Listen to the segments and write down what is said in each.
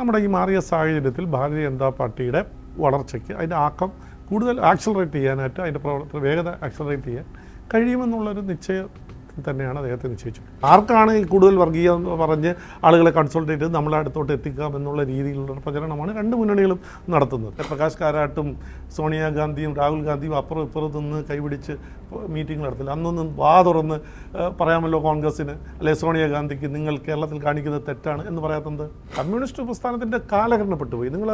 നമ്മുടെ ഈ മാറിയ സാഹചര്യത്തിൽ ഭാരതീയ ജനതാ പാർട്ടിയുടെ വളർച്ചയ്ക്ക് അതിന്റെ ആക്കം കൂടുതൽ ആക്സലറേറ്റ് ചെയ്യാനായിട്ട് അതിന്റെ പ്രവർത്തന വേഗത ആക്സലറേറ്റ് ചെയ്യാൻ കഴിയുമെന്നുള്ളൊരു നിശ്ചയത്തിൽ തന്നെയാണ് അദ്ദേഹത്തെ നിശ്ചയിച്ചത് ആർക്കാണ് ഈ കൂടുതൽ വർഗീയം എന്ന് പറഞ്ഞ് ആളുകളെ കൺസൾട്ട് ചെയ്ത് നമ്മളെ അടുത്തോട്ട് എത്തിക്കാം എന്നുള്ള രീതിയിലുള്ള പ്രചരണമാണ് രണ്ട് മുന്നണികളും നടത്തുന്നത്. പ്രകാശ് കാരാട്ടും സോണിയാഗാന്ധിയും രാഹുൽ ഗാന്ധിയും അപ്പുറം ഇപ്പുറത്ത് നിന്ന് കൈപിടിച്ച് മീറ്റിംഗ് നടത്തില്ല. അന്നൊന്നും വാ തുറന്ന് പറയാമല്ലോ കോൺഗ്രസ്സിന് അല്ലെ സോണിയാഗാന്ധിക്ക് നിങ്ങൾ കേരളത്തിൽ കാണിക്കുന്നത് തെറ്റാണ് എന്ന് പറയാത്തത് കമ്മ്യൂണിസ്റ്റ് പ്രസ്ഥാനത്തിന്റെ കാലഹരണപ്പെട്ടു പോയി. നിങ്ങൾ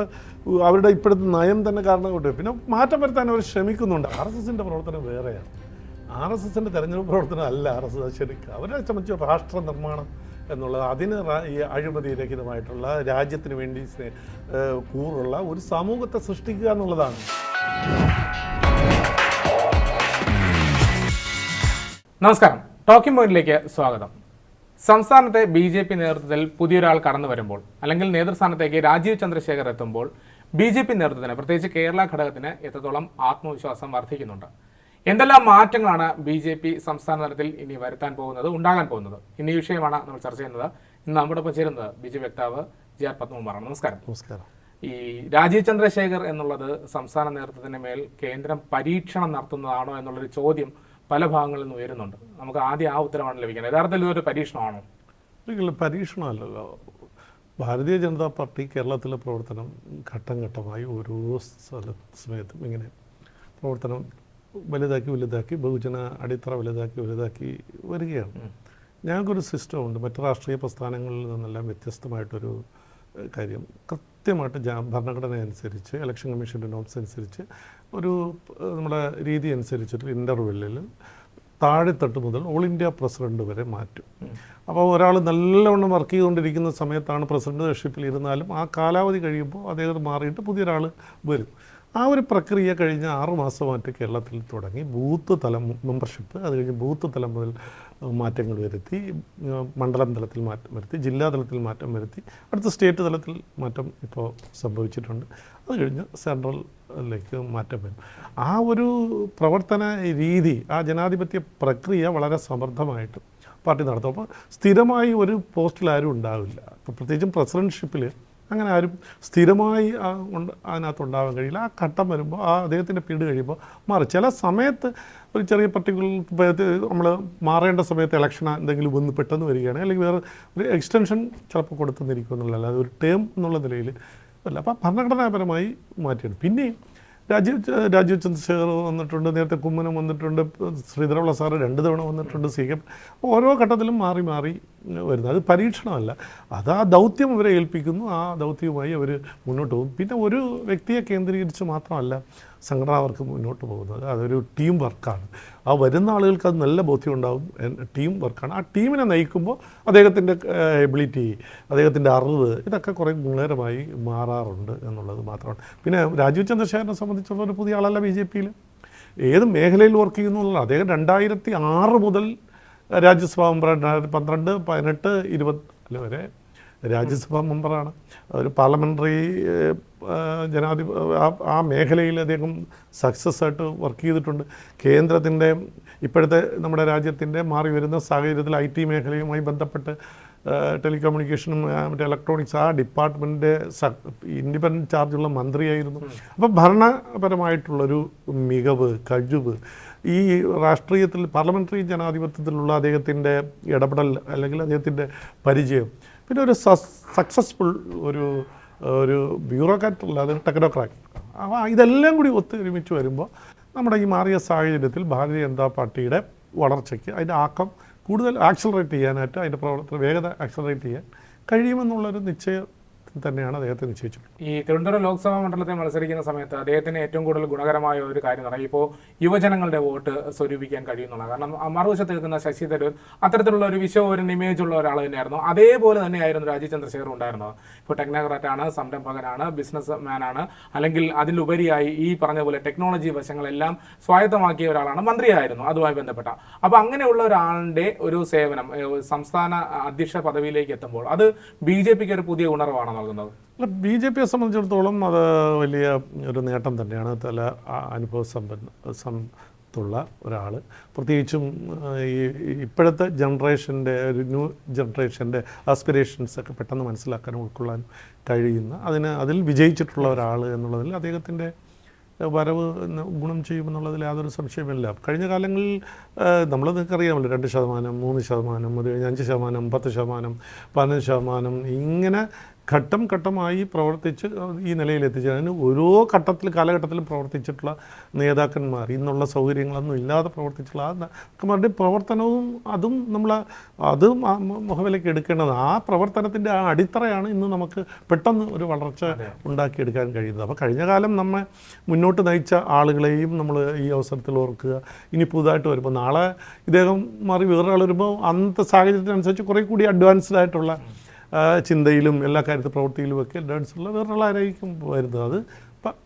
അവരുടെ ഇപ്പോഴത്തെ നയം തന്നെ കാരണം പോയി. പിന്നെ മാറ്റം വരുത്താൻ അവർ ശ്രമിക്കുന്നുണ്ട്. ആർ എസ് എസിന്റെ പ്രവർത്തനം വേറെയാണ്. ആർ എസ് എസിന്റെ തെരഞ്ഞെടുപ്പ് പ്രവർത്തനം അല്ല ആർ എസ് എസ് ശരിക്കും അവരെ സംബന്ധിച്ച് രാഷ്ട്ര നിർമ്മാണം എന്നുള്ളത് അതിന് ഈ അഴിമതി രഹിതമായിട്ടുള്ള രാജ്യത്തിന് വേണ്ടി കൂറുള്ള ഒരു സമൂഹത്തെ സൃഷ്ടിക്കുക എന്നുള്ളതാണ്. നമസ്കാരം. ടോക്കിംഗ് പോയിന്റിലേക്ക് സ്വാഗതം. സംസ്ഥാനത്തെ ബി ജെ പി നേതൃത്വത്തിൽ പുതിയൊരാൾ കടന്നു വരുമ്പോൾ അല്ലെങ്കിൽ നേതൃസ്ഥാനത്തേക്ക് രാജീവ് ചന്ദ്രശേഖർ എത്തുമ്പോൾ ബി ജെ പി നേതൃത്വത്തിന് പ്രത്യേകിച്ച് കേരള ഘടകത്തിന് എത്രത്തോളം ആത്മവിശ്വാസം വർദ്ധിക്കുന്നുണ്ട്? എന്തെല്ലാം മാറ്റങ്ങളാണ് ബി ജെ പി സംസ്ഥാന തലത്തിൽ ഇനി വരുത്താൻ പോകുന്നത് ഉണ്ടാകാൻ പോകുന്നത്? ഇന്ന് ഈ വിഷയമാണ് നമ്മൾ ചർച്ച ചെയ്യുന്നത്. ഇന്ന് നമ്മുടെ ഒപ്പം ചേരുന്നത് ബി ജെ പി വക്താവ് ജി ആർ പത്മകുമാറാണ്. നമസ്കാരം. നമസ്കാരം. ഈ രാജീവ് ചന്ദ്രശേഖർ എന്നുള്ളത് സംസ്ഥാന നേതൃത്വത്തിന് മേൽ കേന്ദ്രം പരീക്ഷണം നടത്തുന്നതാണോ എന്നുള്ളൊരു ചോദ്യം പല ഭാഗങ്ങളിൽ നിന്ന് ഉയരുന്നുണ്ട്. നമുക്ക് ആദ്യം ആ ഉത്തരവാണ് ലഭിക്കുന്നത് യഥാർത്ഥത്തിൽ ഇതൊരു പരീക്ഷണമാണോ? ഒരിക്കലും പരീക്ഷണമല്ലല്ലോ ഭാരതീയ ജനതാ പാർട്ടി കേരളത്തിലെ പ്രവർത്തനം ഘട്ടം ഘട്ടമായി ഓരോ സ്ഥല സമയത്തും ഇങ്ങനെ പ്രവർത്തനം വലുതാക്കി വലുതാക്കി ബഹുജന അടിത്തറ വലുതാക്കി വലുതാക്കി വരികയാണ്. ഞങ്ങൾക്കൊരു സിസ്റ്റമുണ്ട്. മറ്റ് രാഷ്ട്രീയ പ്രസ്ഥാനങ്ങളിൽ നിന്നെല്ലാം വ്യത്യസ്തമായിട്ടൊരു കാര്യം. കൃത്യമായിട്ട് ജാ ഭരണഘടന അനുസരിച്ച് ഇലക്ഷൻ കമ്മീഷന്റെ നോട്ട്സ് അനുസരിച്ച് ഒരു നമ്മുടെ രീതി അനുസരിച്ചിട്ട് ഇന്റർവെല്ലിൽ താഴെത്തട്ട് മുതൽ ഓൾ ഇന്ത്യ പ്രസിഡന്റ് വരെ മാറ്റും. അപ്പോൾ ഒരാൾ നല്ലവണ്ണം വർക്ക് ചെയ്തുകൊണ്ടിരിക്കുന്ന സമയത്താണ് പ്രസിഡന്റ് പ്രസിഡന്റ്ഷിപ്പിൽ ഇരുന്നാലും ആ കാലാവധി കഴിയുമ്പോൾ അദ്ദേഹം മാറിയിട്ട് പുതിയൊരാൾ വരും. ആ ഒരു പ്രക്രിയ കഴിഞ്ഞ ആറ് മാസമായിട്ട് കേരളത്തിൽ തുടങ്ങി. ബൂത്ത് തലം മെമ്പർഷിപ്പ് അത് കഴിഞ്ഞ് ബൂത്ത് തലം മുതൽ മാറ്റങ്ങൾ വരുത്തി മണ്ഡലം തലത്തിൽ മാറ്റം വരുത്തി ജില്ലാ തലത്തിൽ മാറ്റം വരുത്തി അടുത്ത സ്റ്റേറ്റ് തലത്തിൽ മാറ്റം ഇപ്പോൾ സംഭവിച്ചിട്ടുണ്ട്. അത് കഴിഞ്ഞ് സെൻട്രലിലേക്ക് മാറ്റം വരും. ആ ഒരു പ്രവർത്തന രീതി ആ ജനാധിപത്യ പ്രക്രിയ വളരെ സമർത്ഥമായിട്ട് പാർട്ടി നടത്തും. അപ്പോൾ സ്ഥിരമായി ഒരു പോസ്റ്റിൽ ആരും ഉണ്ടാവില്ല പ്രത്യേകിച്ചും പ്രസിഡൻഷിപ്പിൽ അങ്ങനെ ആരും സ്ഥിരമായി ഉണ്ട് അതിനകത്ത് ഉണ്ടാവാൻ കഴിയില്ല. ആ ഘട്ടം വരുമ്പോൾ ആ അദ്ദേഹത്തിന്റെ പീരീഡ് കഴിയുമ്പോൾ മാറി. ചില സമയത്ത് ഒരു ചെറിയ പർട്ടിക്കുലർ നമ്മൾ മാറേണ്ട സമയത്ത് ഇലക്ഷൻ എന്തെങ്കിലും വന്ന് പെട്ടെന്ന് വരികയാണ്. അല്ലെങ്കിൽ വേറെ ഒരു എക്സ്റ്റൻഷൻ ചിലപ്പോൾ കൊടുത്തെന്നിരിക്കും അല്ലാതെ ഒരു ടേം എന്നുള്ള നിലയിൽ അല്ല. അപ്പോൾ ഭരണഘടനാപരമായി മാറ്റിയാണ് പിന്നെയും രാജീവ് രാജീവ് ചന്ദ്രശേഖർ വന്നിട്ടുണ്ട് നേരത്തെ കുമ്മനം വന്നിട്ടുണ്ട് ശ്രീധരമുള്ള സാറ് രണ്ട് തവണ വന്നിട്ടുണ്ട് സി കെ ഓരോ ഘട്ടത്തിലും മാറി മാറി വരുന്നത് അത് പരീക്ഷണമല്ല. അത് ആ ദൗത്യം അവരെ ഏൽപ്പിക്കുന്നു. ആ ദൗത്യവുമായി അവർ മുന്നോട്ട് പോകും പിന്നെ ഒരു വ്യക്തിയെ കേന്ദ്രീകരിച്ച് മാത്രമല്ല സംഘടന വർക്ക് മുന്നോട്ട് പോകുന്നത്. അതൊരു ടീം വർക്കാണ് ആ വരുന്ന ആളുകൾക്ക് അത് നല്ല ബോധ്യം ഉണ്ടാവും. ടീം വർക്കാണ് ആ ടീമിനെ നയിക്കുമ്പോൾ അദ്ദേഹത്തിന്റെ എബിലിറ്റി അദ്ദേഹത്തിന്റെ അറിവ് ഇതൊക്കെ കുറേ ഗുണകരമായി മാറാറുണ്ട് എന്നുള്ളത് മാത്രമാണ്. പിന്നെ രാജീവ് ചന്ദ്രശേഖരനെ സംബന്ധിച്ചുള്ള ഒരു പുതിയ ആളല്ല ബി ജെ പിയിൽ ഏത് മേഖലയിൽ വർക്ക് ചെയ്യുന്നു അദ്ദേഹം രണ്ടായിരത്തി ആറ് മുതൽ രാജ്യസഭാ മെമ്പർ രണ്ടായിരത്തി പന്ത്രണ്ട് പതിനെട്ട് അല്ല വരെ രാജ്യസഭാ മെമ്പറാണ്. ഒരു പാർലമെന്ററി ജനാധിപ ആ- മേഖലയിൽ അദ്ദേഹം സക്സസ് ആയിട്ട് വർക്ക് ചെയ്തിട്ടുണ്ട്. കേന്ദ്രത്തിന്റെ ഇപ്പോഴത്തെ നമ്മുടെ രാജ്യത്തിന്റെ മാറി വരുന്ന സാഹചര്യത്തിൽ ഐ ടി മേഖലയുമായി ബന്ധപ്പെട്ട് ടെലികമ്മ്യൂണിക്കേഷനും മറ്റേ ഇലക്ട്രോണിക്സ് ആ ഡിപ്പാർട്ട്മെന്റിന്റെ ഇൻഡിപെൻഡന്റ് ചാർജുള്ള മന്ത്രിയായിരുന്നു. അപ്പം ഭരണപരമായിട്ടുള്ളൊരു മികവ് കഴിവ് ഈ രാഷ്ട്രീയത്തിൽ പാർലമെന്ററി ജനാധിപത്യത്തിലുള്ള അദ്ദേഹത്തിന്റെ ഇടപെടൽ അല്ലെങ്കിൽ അദ്ദേഹത്തിന്റെ പരിചയം പിന്നെ ഒരു സക്സസ്ഫുൾ ഒരു ഒരു ബ്യൂറോക്രാറ്റ് അല്ലാതെ ടെക്നോക്രാറ്റ് അപ്പോൾ ഇതെല്ലാം കൂടി ഒത്തൊരുമിച്ച് വരുമ്പോൾ നമ്മുടെ ഈ മാറിയ സാഹചര്യത്തിൽ ഭാരതീയ ജനതാ പാർട്ടിയുടെ വളർച്ചയ്ക്ക് അതിന്റെ ആക്കം കൂടുതൽ ആക്സലറേറ്റ് ചെയ്യാനായിട്ട് അതിന്റെ പ്രവർത്തന വേഗത ആക്സലറേറ്റ് ചെയ്യാൻ കഴിയുമെന്നുള്ളൊരു നിശ്ചയം തന്നെയാണ് അദ്ദേഹത്തെ നിശ്ചയിച്ചിട്ടുള്ളത് ഈ തിരുവനന്തപുരം ലോക്സഭാ മണ്ഡലത്തിൽ മത്സരിക്കുന്ന സമയത്ത് അദ്ദേഹത്തിന് ഏറ്റവും കൂടുതൽ ഗുണകരമായ ഒരു കാര്യം എന്ന് ഇപ്പോൾ യുവജനങ്ങളുടെ വോട്ട് സ്വരൂപിക്കാൻ കഴിയുന്നുള്ള കാരണം മറുവശത്ത് നിൽക്കുന്ന ശശി തരൂർ അത്തരത്തിലുള്ള ഒരു വിശ്വ ഒരു ഇമേജ് ഉള്ള ഒരാൾ തന്നെയായിരുന്നു. അതേപോലെ തന്നെയായിരുന്നു രാജീവ് ചന്ദ്രശേഖർ ഉണ്ടായിരുന്നത്. ഇപ്പോൾ ടെക്നോക്രാറ്റാണ് സംരംഭകനാണ് ബിസിനസ് മാനാണ് അല്ലെങ്കിൽ അതിലുപരിയായി ഈ പറഞ്ഞ പോലെ ടെക്നോളജി വശങ്ങളെല്ലാം സ്വായത്തമാക്കിയ ഒരാളാണ് മന്ത്രിയായിരുന്നു. അതുമായി ബന്ധപ്പെട്ട. അപ്പോൾ അങ്ങനെയുള്ള ഒരാളുടെ ഒരു സേവനം സംസ്ഥാന അധ്യക്ഷ പദവിയിലേക്ക് എത്തുമ്പോൾ അത് ബി ജെ പിക്ക് ഒരു പുതിയ ഉണർവാണ് നൽകുന്നത് അല്ല ബി ജെ പിയെ സംബന്ധിച്ചിടത്തോളം അത് വലിയ ഒരു നേട്ടം തന്നെയാണ്. തല അനുഭവ സമ്പന്ന സമ്പത്തുള്ള ഒരാൾ പ്രത്യേകിച്ചും ഈ ഇപ്പോഴത്തെ ജനറേഷന്റെ ഒരു ന്യൂ ജനറേഷന്റെ ആസ്പിറേഷൻസ് ഒക്കെ പെട്ടെന്ന് മനസ്സിലാക്കാനും ഉൾക്കൊള്ളാനും കഴിയുന്ന അതിന് അതിൽ വിജയിച്ചിട്ടുള്ള ഒരാൾ എന്നുള്ളതിൽ അദ്ദേഹത്തിന്റെ വരവ് ഗുണം ചെയ്യുമെന്നുള്ളതിൽ യാതൊരു സംശയമില്ല കഴിഞ്ഞ കാലങ്ങളിൽ നമ്മൾ നിങ്ങൾക്കറിയാമല്ലോ രണ്ട് ശതമാനം മൂന്ന് ശതമാനം അത് കഴിഞ്ഞ് അഞ്ച് ശതമാനം പത്ത് ശതമാനം പതിനഞ്ച് ശതമാനം ഇങ്ങനെ ഘട്ടം ഘട്ടമായി പ്രവർത്തിച്ച് ഈ നിലയിൽ എത്തിച്ചു അതിന് ഓരോ ഘട്ടത്തിൽ കാലഘട്ടത്തിലും പ്രവർത്തിച്ചിട്ടുള്ള നേതാക്കന്മാർ ഇന്നുള്ള സൗകര്യങ്ങളൊന്നും ഇല്ലാതെ പ്രവർത്തിച്ചിട്ടുള്ള ആ നേതാക്കന്മാരുടെ പ്രവർത്തനവും അതും നമ്മൾ അത് മുഖവിലേക്ക് എടുക്കേണ്ടത്. ആ പ്രവർത്തനത്തിന്റെ ആ അടിത്തറയാണ് ഇന്ന് നമുക്ക് പെട്ടെന്ന് ഒരു വളർച്ച ഉണ്ടാക്കിയെടുക്കാൻ കഴിയുന്നത്. അപ്പോൾ കഴിഞ്ഞ കാലം നമ്മെ മുന്നോട്ട് നയിച്ച ആളുകളെയും നമ്മൾ ഈ അവസരത്തിൽ ഓർക്കുക. ഇനി പുതുതായിട്ട് വരുമ്പോൾ നാളെ ഇദ്ദേഹം മാറി വേറൊരാൾ വരുമ്പോൾ അന്നത്തെ സാഹചര്യത്തിനനുസരിച്ച് കുറേ കൂടി അഡ്വാൻസ്ഡ് ആയിട്ടുള്ള ചിന്തയിലും എല്ലാ കാര്യത്തിൽ പ്രവൃത്തിയിലും ഒക്കെ ഡാൻസ് അഡ്വാൻസുള്ള വേറൊരാളായിരിക്കും വരുന്നത്? അത്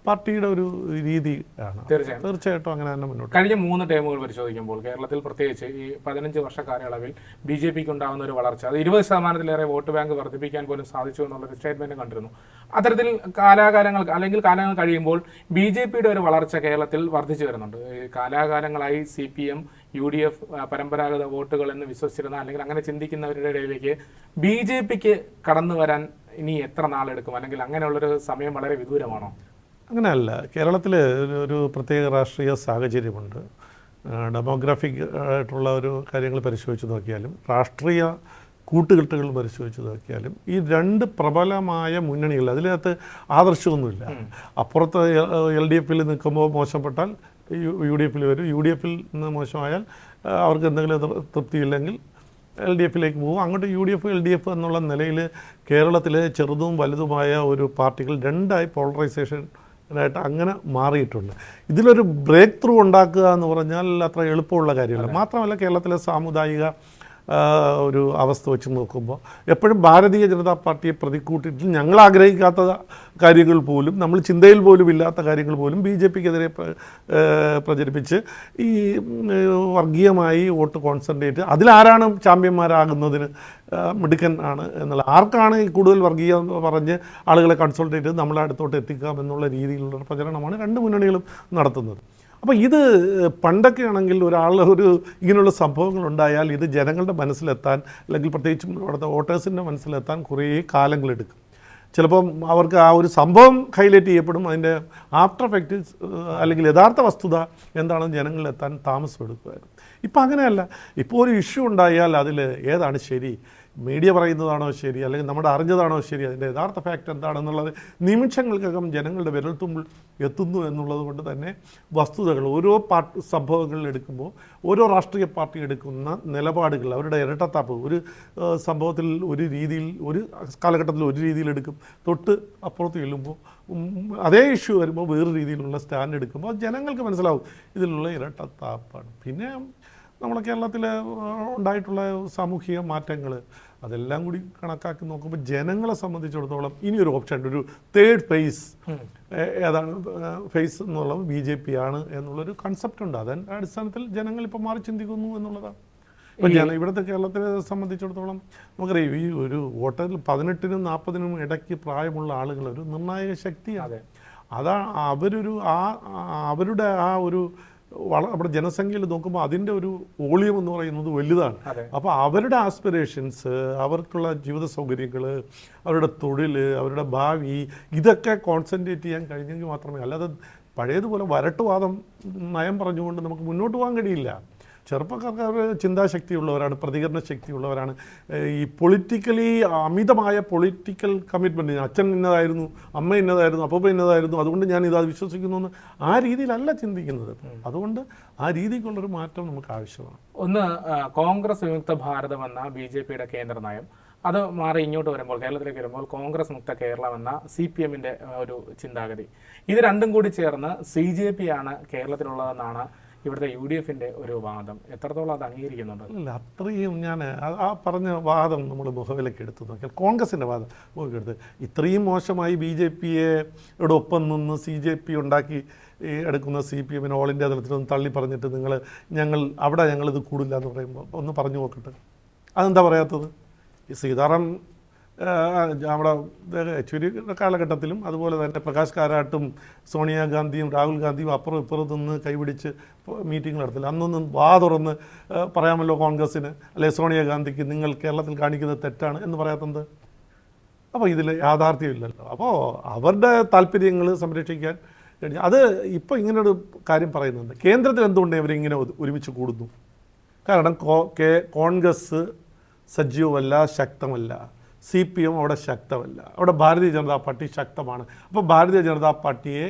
പാർട്ടിയുടെ ഒരു രീതി ആണ്. തീർച്ചയായും തീർച്ചയായിട്ടും അങ്ങനെ തന്നെ മുന്നോട്ട് കഴിഞ്ഞ മൂന്ന് ടൈമുകൾ പരിശോധിക്കുമ്പോൾ കേരളത്തിൽ പ്രത്യേകിച്ച് ഈ പതിനഞ്ച് വർഷ കാലയളവിൽ ബി ജെ പിക്ക് ഉണ്ടാകുന്ന ഒരു വളർച്ച അത് ഇരുപത് ശതമാനത്തിലേറെ വോട്ട് ബാങ്ക് വർദ്ധിപ്പിക്കാൻ പോലും സാധിച്ചു എന്നുള്ള എന്നുള്ളൊരു സ്റ്റേറ്റ്മെന്റ് കണ്ടിരുന്നു. അത്തരത്തിൽ കാലാകാലങ്ങൾ അല്ലെങ്കിൽ കാലങ്ങൾ കഴിയുമ്പോൾ ബി ജെ പിയുടെ ഒരു വളർച്ച കേരളത്തിൽ വർദ്ധിച്ചു വരുന്നുണ്ട്. കാലാകാലങ്ങളായി C P M U D F പരമ്പരാഗത വോട്ടുകൾ എന്ന് വിശ്വസിച്ചിരുന്ന അല്ലെങ്കിൽ അങ്ങനെ ചിന്തിക്കുന്നവരുടെ ഇടയിലേക്ക് ബി ജെ പിക്ക് കടന്നു വരാൻ ഇനി എത്ര നാളെടുക്കും? അല്ലെങ്കിൽ അങ്ങനെയുള്ളൊരു സമയം വളരെ വിദൂരമാണോ? അങ്ങനെയല്ല. കേരളത്തിൽ ഒരു പ്രത്യേക രാഷ്ട്രീയ സാഹചര്യമുണ്ട്. ഡെമോഗ്രാഫിക് ആയിട്ടുള്ള ഒരു കാര്യങ്ങൾ പരിശോധിച്ച് നോക്കിയാലും രാഷ്ട്രീയ കൂട്ടുകെട്ടുകൾ പരിശോധിച്ച് നോക്കിയാലും ഈ രണ്ട് പ്രബലമായ മുന്നണികൾ അതിനകത്ത് ആദർശമൊന്നുമില്ല. അപ്പുറത്ത് എൽ ഡി എഫിൽ നിൽക്കുമ്പോൾ മോശപ്പെട്ടാൽ യു ഡി എഫിൽ വരും. യു ഡി എഫിൽ നിന്ന് മോശമായാൽ അവർക്ക് എന്തെങ്കിലും തൃപ്തിയില്ലെങ്കിൽ എൽ ഡി എഫിലേക്ക് പോകും. അങ്ങോട്ട് U D F L D F എന്നുള്ള നിലയിൽ കേരളത്തിലെ ചെറുതും വലുതുമായ ഒരു പാർട്ടികൾ രണ്ടായി പോളറൈസേഷൻ ആയിട്ട് അങ്ങനെ മാറിയിട്ടുണ്ട്. ഇതിലൊരു ബ്രേക്ക് ത്രൂ ഉണ്ടാക്കുക എന്ന് പറഞ്ഞാൽ അത്ര എളുപ്പമുള്ള കാര്യമല്ല. മാത്രമല്ല കേരളത്തിലെ സാമുദായിക ഒരു അവസ്ഥ വെച്ച് നോക്കുമ്പോൾ എപ്പോഴും ഭാരതീയ ജനതാ പാർട്ടിയെ പ്രതിക്കൂട്ടിട്ട് ഞങ്ങൾ ആഗ്രഹിക്കാത്ത കാര്യങ്ങൾ പോലും നമ്മൾ ചിന്തയിൽ പോലും ഇല്ലാത്ത കാര്യങ്ങൾ പോലും ബി ജെ പിക്കെതിരെ പ്രചരിപ്പിച്ച് ഈ വർഗീയമായി വോട്ട് കോൺസെൻട്രേറ്റ് അതിലാരാണ് ചാമ്പ്യന്മാരാകുന്നതിന് മിടുക്കൻ ആണ് എന്നുള്ള ആർക്കാണ് ഈ കൂടുതൽ വർഗീയം പറഞ്ഞ് ആളുകളെ കൺസൾട്ടേറ്റ് നമ്മളെ അടുത്തോട്ട് എത്തിക്കാം എന്നുള്ള രീതിയിലുള്ള പ്രചരണമാണ് രണ്ട് മുന്നണികളും നടത്തുന്നത്. അപ്പോൾ ഇത് പണ്ടൊക്കെ ആണെങ്കിൽ ഒരാൾ ഒരു ഇങ്ങനെയുള്ള സംഭവങ്ങൾ ഉണ്ടായാൽ ഇത് ജനങ്ങളുടെ മനസ്സിലെത്താൻ അല്ലെങ്കിൽ പ്രത്യേകിച്ചും അവിടുത്തെ വോട്ടേഴ്സിന്റെ മനസ്സിലെത്താൻ കുറേ കാലങ്ങളെടുക്കും ചിലപ്പം അവർക്ക് ആ ഒരു സംഭവം ഹൈലൈറ്റ് ചെയ്യപ്പെടും അതിന്റെ ആഫ്റ്റർ എഫക്റ്റ് അല്ലെങ്കിൽ യഥാർത്ഥ വസ്തുത എന്താണെന്ന് ജനങ്ങളിലെത്താൻ താമസം എടുക്കുമായിരുന്നു. ഇപ്പം അങ്ങനെയല്ല. ഇപ്പോൾ ഒരു ഇഷ്യൂ ഉണ്ടായാൽ അതിൽ ഏതാണ് ശരി? മീഡിയ പറയുന്നതാണോ ശരി അല്ലെങ്കിൽ നമ്മുടെ അറിഞ്ഞതാണോ ശരി അതിന്റെ യഥാർത്ഥ ഫാക്റ്റ് എന്താണെന്നുള്ളത് നിമിഷങ്ങൾക്കകം ജനങ്ങളുടെ വിരൽത്തുമ്പിൽ എത്തുന്നു എന്നുള്ളത് കൊണ്ട് തന്നെ വസ്തുതകൾ ഓരോ പാർട്ടി സംഭവങ്ങളിൽ എടുക്കുമ്പോൾ ഓരോ രാഷ്ട്രീയ പാർട്ടി എടുക്കുന്ന നിലപാടുകൾ അവരുടെ ഇരട്ടത്താപ്പ് ഒരു സംഭവത്തിൽ ഒരു രീതിയിൽ ഒരു കാലഘട്ടത്തിൽ ഒരു രീതിയിൽ എടുക്കും തൊട്ട് അപ്പുറത്ത് ചെല്ലുമ്പോൾ അതേ ഇഷ്യൂ വരുമ്പോൾ വേറെ രീതിയിലുള്ള സ്റ്റാൻഡ് എടുക്കുമ്പോൾ ജനങ്ങൾക്ക് മനസ്സിലാവും ഇതിലുള്ള ഇരട്ടത്താപ്പാണ്. പിന്നെ നമ്മുടെ കേരളത്തിൽ ഉണ്ടായിട്ടുള്ള സാമൂഹിക മാറ്റങ്ങൾ അതെല്ലാം കൂടി കണക്കാക്കി നോക്കുമ്പോൾ ജനങ്ങളെ സംബന്ധിച്ചിടത്തോളം ഇനിയൊരു ഓപ്ഷൻ ഒരു തേർഡ് ഫേസ് ഏതാണ് ഫേസ് എന്നുള്ളത് ബി ജെ പി ആണ് എന്നുള്ളൊരു കൺസെപ്റ്റ് ഉണ്ട്. അതിന്റെ അടിസ്ഥാനത്തിൽ ജനങ്ങൾ ഇപ്പോൾ മാറി ചിന്തിക്കുന്നു എന്നുള്ളതാണ്. ഇപ്പം ഞാൻ ഇവിടുത്തെ കേരളത്തിനെ സംബന്ധിച്ചിടത്തോളം നമുക്കറിയാം ഈ ഒരു വോട്ടറിൽ പതിനെട്ടിനും നാൽപ്പതിനും ഇടയ്ക്ക് പ്രായമുള്ള ആളുകൾ ഒരു നിർണായക ശക്തിയാണ്. അതാ. അവരൊരു ആ അവരുടെ ആ ഒരു നമ്മുടെ ജനസംഖ്യയിൽ നോക്കുമ്പോൾ അതിന്റെ ഒരു വോളിയം എന്ന് പറയുന്നത് വലുതാണ്. അപ്പോൾ അവരുടെ ആസ്പിറേഷൻസ് അവർക്കുള്ള ജീവിത സൗകര്യങ്ങൾ അവരുടെ തൊഴിൽ അവരുടെ ഭാവി ഇതൊക്കെ കോൺസെൻട്രേറ്റ് ചെയ്യാൻ കഴിഞ്ഞെങ്കിൽ മാത്രമേ അല്ലാതെ പഴയതുപോലെ വരട്ടുവാദം നയം പറഞ്ഞുകൊണ്ട് നമുക്ക് മുന്നോട്ട് പോകാൻ കഴിയില്ല. ചെറുപ്പക്കാർക്ക് അവർ ചിന്താശക്തിയുള്ളവരാണ് പ്രതികരണ ശക്തിയുള്ളവരാണ് ഈ പൊളിറ്റിക്കലി അമിതമായ പൊളിറ്റിക്കൽ കമ്മിറ്റ്മെന്റ് അച്ഛൻ ഇന്നതായിരുന്നു അമ്മ ഇന്നതായിരുന്നു അപ്പൂപ്പ ഇന്നതായിരുന്നു അതുകൊണ്ട് ഞാൻ ഇത് വിശ്വസിക്കുന്നു എന്ന് ആ രീതിയിലല്ല ചിന്തിക്കുന്നത്. അതുകൊണ്ട് ആ രീതിക്കുള്ളൊരു മാറ്റം നമുക്ക് ആവശ്യമാണ്. ഒന്ന് കോൺഗ്രസ് വിമുക്ത ഭാരതം എന്ന ബി ജെ പിയുടെ കേന്ദ്ര നയം. അത് മാറി ഇങ്ങോട്ട് വരുമ്പോൾ കേരളത്തിലേക്ക് വരുമ്പോൾ കോൺഗ്രസ് മുക്ത കേരളം എന്ന സി പി എമ്മിന്റെ ഒരു ചിന്താഗതി. ഇത് രണ്ടും കൂടി ചേർന്ന് സി ജെ പി ആണ് കേരളത്തിലുള്ളതെന്നാണ് ഇവിടുത്തെ യു ഡി എഫിന്റെ ഒരു വാദം എത്രത്തോളം അത് അംഗീകരിക്കുന്നുണ്ട്? അല്ല അത്രയും ഞാൻ ആ- പറഞ്ഞ വാദം നമ്മൾ മുഖവിലേക്ക് എടുത്തു നോക്കിയാൽ കോൺഗ്രസിന്റെ വാദം മുഖവിലെടുത്ത് ഇത്രയും മോശമായി ബി ജെ പിയെ ഒപ്പം നിന്ന് സി ജെ പി ഉണ്ടാക്കി എടുക്കുന്ന സി പി എമ്മിന് ഓൾ ഇന്ത്യ തലത്തിലൊന്ന് തള്ളി പറഞ്ഞിട്ട് നിങ്ങൾ ഞങ്ങൾ അവിടെ ഞങ്ങളിത് കൂടില്ല എന്ന് പറയുമ്പോൾ ഒന്ന് പറഞ്ഞു നോക്കട്ടെ. അതെന്താ പറയാത്തത്? സീതാറാം നമ്മുടെ യെച്ചൂരി കാലഘട്ടത്തിലും അതുപോലെ തന്നെ പ്രകാശ് കാരാട്ടും സോണിയാഗാന്ധിയും രാഹുൽ ഗാന്ധിയും അപ്പുറം ഇപ്പുറത്ത് നിന്ന് കൈപിടിച്ച് മീറ്റിംഗ് നടത്തില്ല. അന്നൊന്നും വാ തുറന്ന് പറയാമല്ലോ കോൺഗ്രസ്സിന് അല്ലെ സോണിയാഗാന്ധിക്ക് നിങ്ങൾ കേരളത്തിൽ കാണിക്കുന്നത് തെറ്റാണ് എന്ന് പറയാത്തത് അപ്പോൾ ഇതിൽ യാഥാർത്ഥ്യമില്ലല്ലോ. അപ്പോൾ അവരുടെ താല്പര്യങ്ങൾ സംരക്ഷിക്കാൻ കഴിഞ്ഞു അത് ഇപ്പോൾ ഇങ്ങനൊരു കാര്യം പറയുന്നുണ്ട്. കേന്ദ്രത്തിൽ എന്തുകൊണ്ട് ഇവരിങ്ങനെ ഒരു- ഒരുമിച്ച് കൂടുന്നു? കാരണം കോൺഗ്രസ് സജീവമല്ല ശക്തമല്ല. സി പി എം അവിടെ ശക്തമല്ല. അവിടെ ഭാരതീയ ജനതാ പാർട്ടി ശക്തമാണ്. അപ്പോൾ ഭാരതീയ ജനതാ പാർട്ടിയെ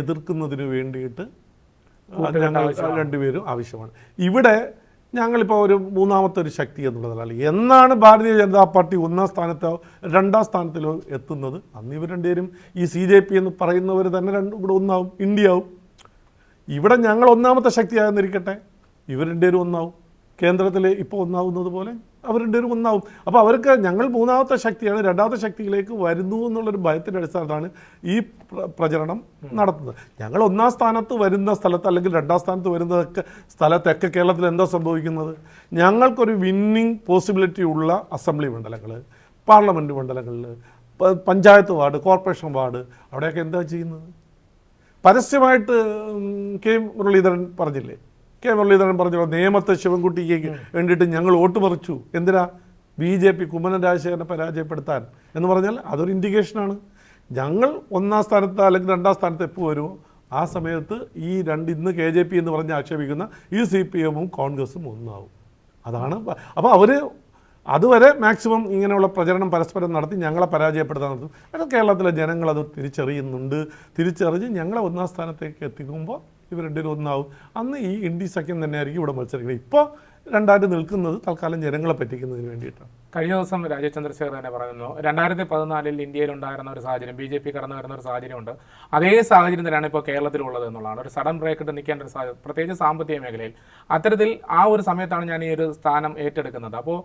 എതിർക്കുന്നതിന് വേണ്ടിയിട്ട് ഞങ്ങൾ രണ്ടുപേരും ആവശ്യമാണ്. ഇവിടെ ഞങ്ങളിപ്പോൾ ഒരു മൂന്നാമത്തെ ഒരു ശക്തി എന്നുള്ളതല്ല എന്നാണ് ഭാരതീയ ജനതാ പാർട്ടി ഒന്നാം സ്ഥാനത്തോ രണ്ടാം സ്ഥാനത്തിലോ എത്തുന്നത്? അന്ന് ഇവർ രണ്ടുപേരും ഈ സി ജെ പി എന്ന് പറയുന്നവർ തന്നെ രണ്ടും കൂടെ ഒന്നാവും. ഇന്ത്യ ആവും ഇവിടെ ഞങ്ങൾ ഒന്നാമത്തെ ശക്തിയാകുന്നിരിക്കട്ടെ. ഇവർ രണ്ടുപേരും ഒന്നാവും. കേന്ദ്രത്തിൽ ഇപ്പോൾ ഒന്നാവുന്നത് പോലെ അവർ ഒരു ഒന്നാവും. അപ്പോൾ അവർക്ക് ഞങ്ങൾ മൂന്നാമത്തെ ശക്തിയാണ് രണ്ടാമത്തെ ശക്തിയിലേക്ക് വരുന്നു എന്നുള്ളൊരു ഭയത്തിന്റെ അടിസ്ഥാനത്താണ് ഈ പ്ര- പ്രചരണം നടത്തുന്നത്. ഞങ്ങൾ ഒന്നാം സ്ഥാനത്ത് വരുന്ന സ്ഥലത്ത് അല്ലെങ്കിൽ രണ്ടാം സ്ഥാനത്ത് വരുന്നതൊക്കെ സ്ഥലത്തൊക്കെ കേരളത്തിൽ എന്താ സംഭവിക്കുന്നത്? ഞങ്ങൾക്കൊരു വിന്നിങ് പോസിബിലിറ്റി ഉള്ള അസംബ്ലി മണ്ഡലങ്ങൾ പാർലമെന്റ് മണ്ഡലങ്ങളിൽ പഞ്ചായത്ത് വാർഡ് കോർപ്പറേഷൻ വാർഡ് അവിടെയൊക്കെ എന്താ ചെയ്യുന്നത്? പരസ്യമായിട്ട് കെ മുരളീധരൻ പറഞ്ഞില്ലേ? കെ മുരളീധരൻ പറഞ്ഞു നിയമത്തെ ശിവൻകുട്ടിക്ക് വേണ്ടിയിട്ട് ഞങ്ങൾ വോട്ട് പറിച്ചു. എന്തിനാ? ബി ജെ പി കുമ്മനം രാജശേഖരനെ പരാജയപ്പെടുത്താൻ എന്ന് പറഞ്ഞാൽ അതൊരു ഇൻഡിക്കേഷനാണ് ഞങ്ങൾ ഒന്നാം സ്ഥാനത്ത് അല്ലെങ്കിൽ രണ്ടാം സ്ഥാനത്ത് എപ്പോൾ വരുമോ ആ സമയത്ത് ഈ രണ്ട് ഇന്ന് കെ ജെ പി എന്ന് പറഞ്ഞ് ആക്ഷേപിക്കുന്ന ഈ സി പി എമ്മും കോൺഗ്രസും ഒന്നാവും. അതാണ് അപ്പോൾ അവർ അതുവരെ മാക്സിമം ഇങ്ങനെയുള്ള പ്രചരണം പരസ്പരം നടത്തി ഞങ്ങളെ പരാജയപ്പെടുത്താൻ നടത്തും. അത് കേരളത്തിലെ ജനങ്ങളത് തിരിച്ചറിയുന്നുണ്ട്. തിരിച്ചറിഞ്ഞ് ഞങ്ങളെ ഒന്നാം സ്ഥാനത്തേക്ക് എത്തിക്കുമ്പോൾ ഇവർ രണ്ടുപേരും ഒന്നാവും. അന്ന് ഈ ഇന്ത്യ സഖ്യം തന്നെയായിരിക്കും ഇവിടെ മത്സരിക്കുന്നത്. ഇപ്പോൾ രണ്ടായിട്ട് നിൽക്കുന്നത് തൽക്കാലം ജനങ്ങളെ പറ്റിക്കുന്നതിന് വേണ്ടിയിട്ടാണ്. കഴിഞ്ഞ ദിവസം രാജീവ് ചന്ദ്രശേഖർ തന്നെ പറയുന്നു രണ്ടായിരത്തി പതിനാലിൽ ഇന്ത്യയിൽ ഉണ്ടായിരുന്ന ഒരു സാഹചര്യം ബി ജെ പി കടന്നു വരുന്ന ഒരു സാഹചര്യമുണ്ട്. അതേ സാഹചര്യം തന്നെയാണ് ഇപ്പോൾ കേരളത്തിലുള്ളത് എന്നുള്ളതാണ്. ഒരു സഡൻ ബ്രേക്ക് ഇട്ട് നിൽക്കേണ്ട ഒരു സാഹചര്യം പ്രത്യേകിച്ച് സാമ്പത്തിക മേഖലയിൽ. അത്തരത്തിൽ ആ ഒരു സമയത്താണ് ഞാൻ ഈ ഒരു സ്ഥാനം ഏറ്റെടുക്കുന്നത്. അപ്പോൾ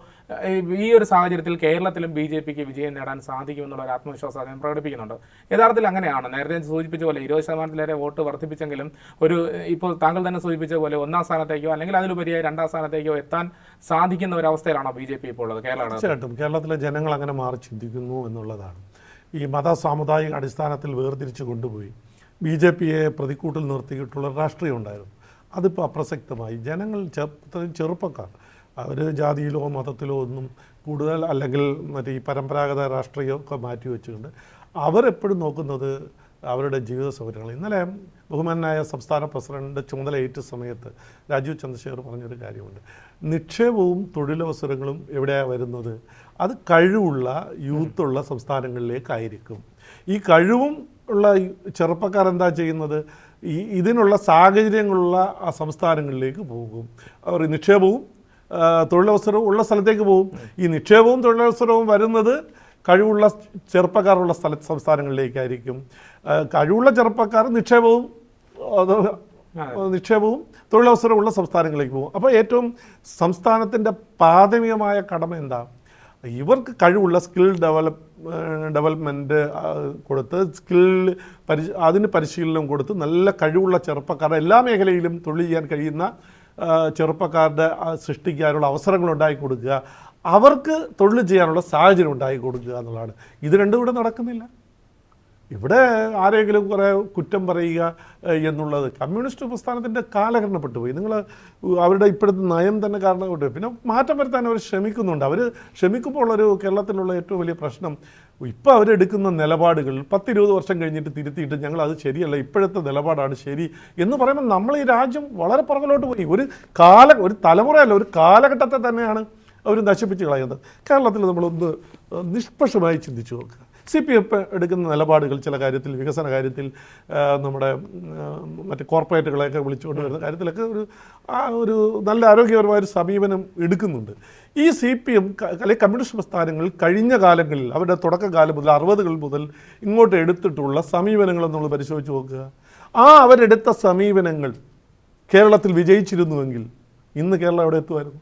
ഈ ഒരു സാഹചര്യത്തിൽ കേരളത്തിലും ബി ജെ പിക്ക് വിജയം നേടാൻ സാധിക്കുമെന്നുള്ള ഒരു ആത്മവിശ്വാസം അദ്ദേഹം പ്രകടിപ്പിക്കുന്നുണ്ട്. യഥാർത്ഥത്തിൽ അങ്ങനെയാണ്. നേരത്തെ സൂചിപ്പിച്ച പോലെ ഇരുപത് ശതമാനത്തിലേറെ വോട്ട് വർദ്ധിപ്പിച്ചെങ്കിലും ഒരു ഇപ്പോൾ താങ്കൾ തന്നെ സൂചിപ്പിച്ച പോലെ ഒന്നാം സ്ഥാനത്തേക്കോ അല്ലെങ്കിൽ അതിലുപരിയായി രണ്ടാം സ്ഥാനത്തേക്കോ എത്താൻ സാധിക്കുന്ന ഒരു അവസ്ഥയിലാണോ ബി ജെ പി ഇപ്പോൾ ഉള്ളത് കേരള തീർച്ചയായിട്ടും. കേരളത്തിലെ ജനങ്ങൾ അങ്ങനെ മാറി ചിന്തിക്കുന്നു എന്നുള്ളതാണ്. ഈ മത സാമുദായിക അടിസ്ഥാനത്തിൽ വേർതിരിച്ച് കൊണ്ടുപോയി ബി ജെ പിയെ പ്രതിക്കൂട്ടിൽ നിർത്തിയിട്ടുള്ള രാഷ്ട്രീയം ഉണ്ടായിരുന്നു. അതിപ്പോൾ അപ്രസക്തമായി. ജനങ്ങൾ ചെറുപ്പത്തിൽ ചെറുപ്പക്കാർ. അവർ ജാതിയിലോ മതത്തിലോ ഒന്നും കൂടുതൽ അല്ലെങ്കിൽ മറ്റേ ഈ പരമ്പരാഗത രാഷ്ട്രീയമൊക്കെ മാറ്റി വെച്ചുകൊണ്ട് അവരെപ്പോഴും നോക്കുന്നത് അവരുടെ ജീവിത സൗകര്യങ്ങൾ. ഇന്നലെ ബഹുമാനായ സംസ്ഥാന പ്രസിഡന്റ് ചുമതലയേറ്റ സമയത്ത് രാജീവ് ചന്ദ്രശേഖർ പറഞ്ഞൊരു കാര്യമുണ്ട്. നിക്ഷേപവും തൊഴിലവസരങ്ങളും എവിടെയാണ് വരുന്നത്? അത് കഴിവുള്ള യൂത്തുള്ള സംസ്ഥാനങ്ങളിലേക്കായിരിക്കും. ഈ കഴിവും ഉള്ള എന്താ ചെയ്യുന്നത്? ഈ ഇതിനുള്ള സാഹചര്യങ്ങളുള്ള ആ സംസ്ഥാനങ്ങളിലേക്ക് പോകും. അവർ നിക്ഷേപവും തൊഴിലവസരവും ഉള്ള സ്ഥലത്തേക്ക് പോകും. ഈ നിക്ഷേപവും തൊഴിലവസരവും വരുന്നത് കഴിവുള്ള ചെറുപ്പക്കാരുള്ള സ്ഥല സംസ്ഥാനങ്ങളിലേക്കായിരിക്കും. കഴിവുള്ള ചെറുപ്പക്കാർ നിക്ഷേപവും നിക്ഷേപവും തൊഴിലവസരമുള്ള സംസ്ഥാനങ്ങളിലേക്ക് പോകും. അപ്പോൾ ഏറ്റവും സംസ്ഥാനത്തിന്റെ പ്രാഥമികമായ കടമ എന്താ? ഇവർക്ക് കഴിവുള്ള സ്കിൽ ഡെവലപ്പ് ഡെവലപ്മെന്റ് കൊടുത്ത് സ്കിൽ പരി അതിന് പരിശീലനം കൊടുത്ത് നല്ല കഴിവുള്ള ചെറുപ്പക്കാർ എല്ലാ മേഖലയിലും തൊഴിൽ ചെയ്യാൻ കഴിയുന്ന ചെറുപ്പക്കാരുടെ സൃഷ്ടിക്കാനുള്ള അവസരങ്ങൾ ഉണ്ടാക്കി കൊടുക്കുക. അവർക്ക് തൊഴിൽ ചെയ്യാനുള്ള സാഹചര്യം ഉണ്ടാക്കി കൊടുക്കുക എന്നുള്ളതാണ്. ഇത് രണ്ടും ഇവിടെ നടക്കുന്നില്ല. ഇവിടെ ആരെങ്കിലും കുറേ കുറ്റം പറയുക എന്നുള്ളത് കമ്മ്യൂണിസ്റ്റ് പ്രസ്ഥാനത്തിന്റെ കാലഹരണപ്പെട്ടു പോയി. നിങ്ങൾ അവരുടെ ഇപ്പോഴത്തെ നയം തന്നെ കാരണം കൊണ്ട് പിന്നെ മാറ്റം വരുത്താൻ അവർ ശ്രമിക്കുന്നുണ്ട്. അവർ ശ്രമിക്കുമ്പോൾ ഉള്ളൊരു കേരളത്തിലുള്ള ഏറ്റവും വലിയ പ്രശ്നം ഇപ്പോൾ അവരെടുക്കുന്ന നിലപാടുകൾ പത്തിരുപത് വർഷം കഴിഞ്ഞിട്ട് തിരുത്തിയിട്ട് ഞങ്ങൾ അത് ശരിയല്ല ഇപ്പോഴത്തെ നിലപാടാണ് ശരി എന്ന് പറയുമ്പോൾ നമ്മൾ ഈ രാജ്യം വളരെ പുറകിലോട്ട് പോയി. ഒരു കാല ഒരു തലമുറയല്ല ഒരു കാലഘട്ടത്തെ തന്നെയാണ് അവർ നശിപ്പിച്ച് കളയുന്നത്. കേരളത്തിൽ നമ്മളൊന്ന് നിഷ്പക്ഷമായി ചിന്തിച്ചു നോക്കുക. സി പി എഫ് എടുക്കുന്ന നിലപാടുകൾ ചില കാര്യത്തിൽ വികസന കാര്യത്തിൽ നമ്മുടെ മറ്റ് കോർപ്പറേറ്റുകളെയൊക്കെ വിളിച്ചുകൊണ്ട് വരുന്ന കാര്യത്തിലൊക്കെ ഒരു ഒരു നല്ല ആരോഗ്യപരമായ ഒരു സമീപനം എടുക്കുന്നുണ്ട്. ഈ സി പി എം അല്ലെങ്കിൽ കമ്മ്യൂണിസ്റ്റ് പ്രസ്ഥാനങ്ങൾ കഴിഞ്ഞ കാലങ്ങളിൽ അവരുടെ തുടക്കകാലം മുതൽ അറുപതുകൾ മുതൽ ഇങ്ങോട്ട് എടുത്തിട്ടുള്ള സമീപനങ്ങൾ നമ്മൾ പരിശോധിച്ച് നോക്കുക. ആ അവരെടുത്ത സമീപനങ്ങൾ കേരളത്തിൽ വിജയിച്ചിരുന്നുവെങ്കിൽ ഇന്ന് കേരളം എവിടെ എത്തുമായിരുന്നു?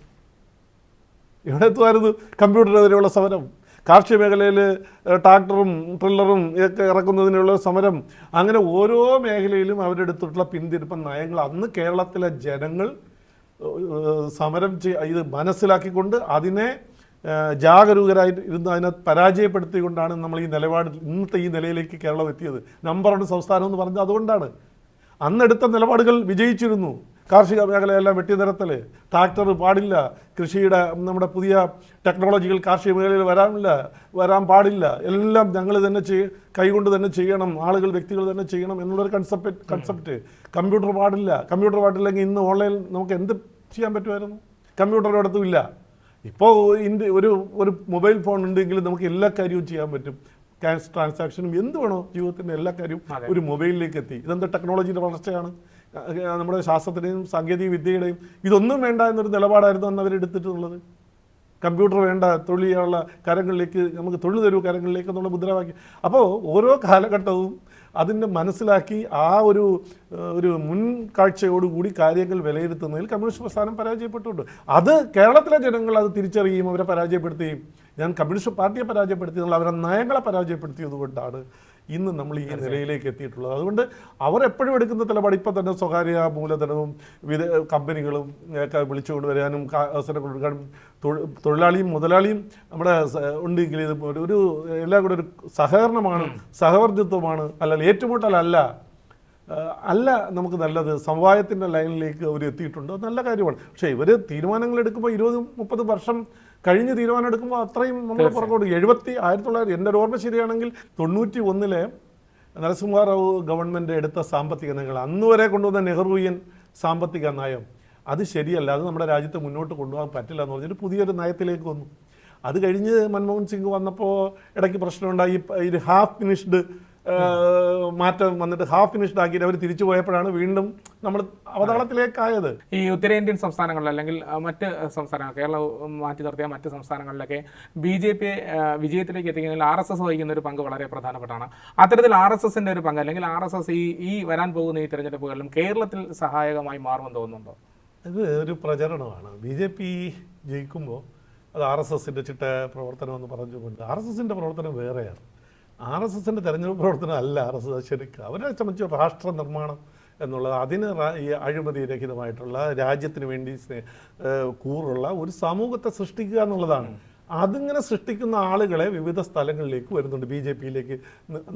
എവിടെ എത്തുമായിരുന്നു കമ്പ്യൂട്ടറിനെതിരെയുള്ള സമരം. കാർഷിക മേഖലയിൽ ട്രാക്ടറും ട്രില്ലറും ഒക്കെ ഇറക്കുന്നതിനുള്ള സമരം. അങ്ങനെ ഓരോ മേഖലയിലും അവരെടുത്തിട്ടുള്ള പിന്തിരിപ്പൻ നയങ്ങൾ അന്ന് കേരളത്തിലെ ജനങ്ങൾ സമരം ഇത് മനസ്സിലാക്കിക്കൊണ്ട് അതിനെ ജാഗരൂകരായി ഇരുന്ന് അതിനെ പരാജയപ്പെടുത്തിക്കൊണ്ടാണ് നമ്മൾ ഈ നിലപാട് ഇന്നത്തെ ഈ നിലയിലേക്ക് കേരളം എത്തിയത്. നമ്പർ വൺ സംസ്ഥാനം എന്ന് പറഞ്ഞത് അതുകൊണ്ടാണ്. അന്നെടുത്ത നിലപാടുകൾ വിജയിച്ചിരുന്നു. കാർഷിക മേഖലയെല്ലാം വെട്ടിനിരത്തൽ ട്രാക്ടർ പാടില്ല. കൃഷിയുടെ നമ്മുടെ പുതിയ ടെക്നോളജികൾ കാർഷിക മേഖലയിൽ വരാനില്ല വരാൻ പാടില്ല. എല്ലാം ഞങ്ങൾ തന്നെ ചെയ്യ കൈകൊണ്ട് തന്നെ ചെയ്യണം. ആളുകൾ വ്യക്തികൾ തന്നെ ചെയ്യണം എന്നുള്ളൊരു കൺസെപ്റ്റ് കൺസെപ്റ്റ് കമ്പ്യൂട്ടർ പാടില്ല. കമ്പ്യൂട്ടർ പാടില്ലെങ്കിൽ ഇന്ന് ഓൺലൈൻ നമുക്ക് എന്ത് ചെയ്യാൻ പറ്റുമായിരുന്നു? കമ്പ്യൂട്ടറിന്റെ അടുത്തും ഇല്ല. ഇപ്പോൾ ഇന്ത്യ ഒരു ഒരു മൊബൈൽ ഫോൺ ഉണ്ടെങ്കിൽ നമുക്ക് എല്ലാ കാര്യവും ചെയ്യാൻ പറ്റും. ക്യാഷ് ട്രാൻസാക്ഷനും എന്ത് വേണോ ജീവിതത്തിന്റെ എല്ലാ കാര്യവും ഒരു മൊബൈലിലേക്ക് എത്തി. ഇതെന്താ ടെക്നോളജിയുടെ വളർച്ചയാണ്? നമ്മുടെ ശാസ്ത്രത്തിന്റെയും സാങ്കേതിക വിദ്യയുടെയും ഇതൊന്നും വേണ്ട എന്നൊരു നിലപാടായിരുന്നു അന്ന് അവരെടുത്തിട്ടുള്ളത്. കമ്പ്യൂട്ടർ വേണ്ട തൊഴിൽ ചെയ്യാനുള്ള കാര്യങ്ങളിലേക്ക് നമുക്ക് തൊഴിൽ തരൂ കാര്യങ്ങളിലേക്ക് എന്നുള്ള മുദ്രാവാക്യം. അപ്പോൾ ഓരോ കാലഘട്ടവും അതിന്റെ മനസ്സിലാക്കി ആ ഒരു ഒരു ഒരു മുൻകാഴ്ചയോടുകൂടി കാര്യങ്ങൾ വിലയിരുത്തുന്നതിൽ കമ്മ്യൂണിസ്റ്റ് പ്രസ്ഥാനം പരാജയപ്പെട്ടിട്ടുണ്ട്. അത് കേരളത്തിലെ ജനങ്ങൾ അത് തിരിച്ചറിയുകയും അവരെ പരാജയപ്പെടുത്തുകയും ഞാൻ കമ്മ്യൂണിസ്റ്റ് പാർട്ടിയെ പരാജയപ്പെടുത്തിയതുള്ള അവരുടെ നയങ്ങളെ പരാജയപ്പെടുത്തിയത് കൊണ്ടാണ് ഇന്ന് നമ്മൾ ഈ നിലയിലേക്ക് എത്തിയിട്ടുള്ളത്. അതുകൊണ്ട് അവർ എപ്പോഴും എടുക്കുന്ന നിലപാട് ഇപ്പം തന്നെ സ്വകാര്യ മൂലധനവും വിദ കമ്പനികളും ഒക്കെ വിളിച്ചു വരാനും അവസരം കൊടുക്കാനും തൊഴിലാളിയും മുതലാളിയും നമ്മുടെ ഉണ്ടെങ്കിൽ ഇത് ഒരു- എല്ലാം കൂടെ ഒരു സഹകരണമാണ് സഹവർജിത്വമാണ് അല്ല ഏറ്റുമുട്ടലല്ല. അല്ല നമുക്ക് നല്ലത്. സമവായത്തിന്റെ ലൈനിലേക്ക് അവർ എത്തിയിട്ടുണ്ട്. നല്ല കാര്യമാണ്. പക്ഷേ ഇവർ തീരുമാനങ്ങൾ എടുക്കുമ്പോൾ ഇരുപത് മുപ്പത് വർഷം കഴിഞ്ഞ് തീരുമാനം എടുക്കുമ്പോൾ അത്രയും നമ്മൾ പുറകോട്ട് എഴുപത്തി ആയിരത്തി തൊള്ളായിരത്തി എന്റെ ഒരു ഓർമ്മ ശരിയാണെങ്കിൽ തൊണ്ണൂറ്റി ഒന്നിലെ നരസിംഹറാവു ഗവൺമെന്റ് എടുത്ത സാമ്പത്തിക നയങ്ങൾ. അന്ന് വരെ കൊണ്ടുവന്ന നെഹ്റുവിയൻ സാമ്പത്തിക നയം. അത് ശരിയല്ല. അത് നമ്മുടെ രാജ്യത്തെ മുന്നോട്ട് കൊണ്ടുപോകാൻ പറ്റില്ല എന്ന് പറഞ്ഞിട്ട് പുതിയൊരു നയത്തിലേക്ക് വന്നു. അത് കഴിഞ്ഞ് മൻമോഹൻ സിംഗ് വന്നപ്പോൾ ഇടയ്ക്ക് പ്രശ്നമുണ്ടായി. ഹാഫ് ഫിനിഷ്ഡ് മാറ്റം വന്നിട്ട് ഹാഫ് ഫിനിഷ്ഡ് ആക്കിയിട്ട് അവർ തിരിച്ചു പോയപ്പോഴാണ് വീണ്ടും നമ്മൾ അവതാളത്തിലേക്കായത്. ഈ ഉത്തരേന്ത്യൻ സംസ്ഥാനങ്ങളിൽ അല്ലെങ്കിൽ മറ്റ് സംസ്ഥാനങ്ങൾ കേരളം മാറ്റി നിർത്തിയ മറ്റ് സംസ്ഥാനങ്ങളിലൊക്കെ ബി ജെ പി വിജയത്തിലേക്ക് എത്തിക്കുന്നതിൽ ആർ എസ് എസ് വഹിക്കുന്ന ഒരു പങ്ക് വളരെ പ്രധാനപ്പെട്ടാണ് അത്തരത്തിൽ ആർ എസ് എസിന്റെ ഒരു പങ്ക് അല്ലെങ്കിൽ ആർ എസ് എസ് ഈ ഈ വരാൻ പോകുന്ന ഈ തെരഞ്ഞെടുപ്പുകളിലും കേരളത്തിൽ സഹായകമായി മാറുമെന്ന് തോന്നുന്നുണ്ടോ? ഇത് ഒരു പ്രചരണമാണ്. ബി ജെ പി ജയിക്കുമ്പോൾ അത് ആർ എസ് എസിന്റെ ചിട്ട പ്രവർത്തനം എന്ന് പറഞ്ഞുകൊണ്ട് ആർ എസ് എസിന്റെ പ്രവർത്തനം വേറെയാണ്. ആർ എസ് എസിന്റെ തെരഞ്ഞെടുപ്പ് പ്രവർത്തനം അല്ല ആർ എസ് എസ് ശരിക്കും അവരെ സംബന്ധിച്ച് രാഷ്ട്ര നിർമ്മാണം എന്നുള്ളത് അതിന് ഈ അഴിമതി രഹിതമായിട്ടുള്ള രാജ്യത്തിന് വേണ്ടി കൂറുള്ള ഒരു സമൂഹത്തെ സൃഷ്ടിക്കുക എന്നുള്ളതാണ്. അതിങ്ങനെ സൃഷ്ടിക്കുന്ന ആളുകളെ വിവിധ സ്ഥലങ്ങളിലേക്ക് വരുന്നുണ്ട്. ബി ജെ പിയിലേക്ക്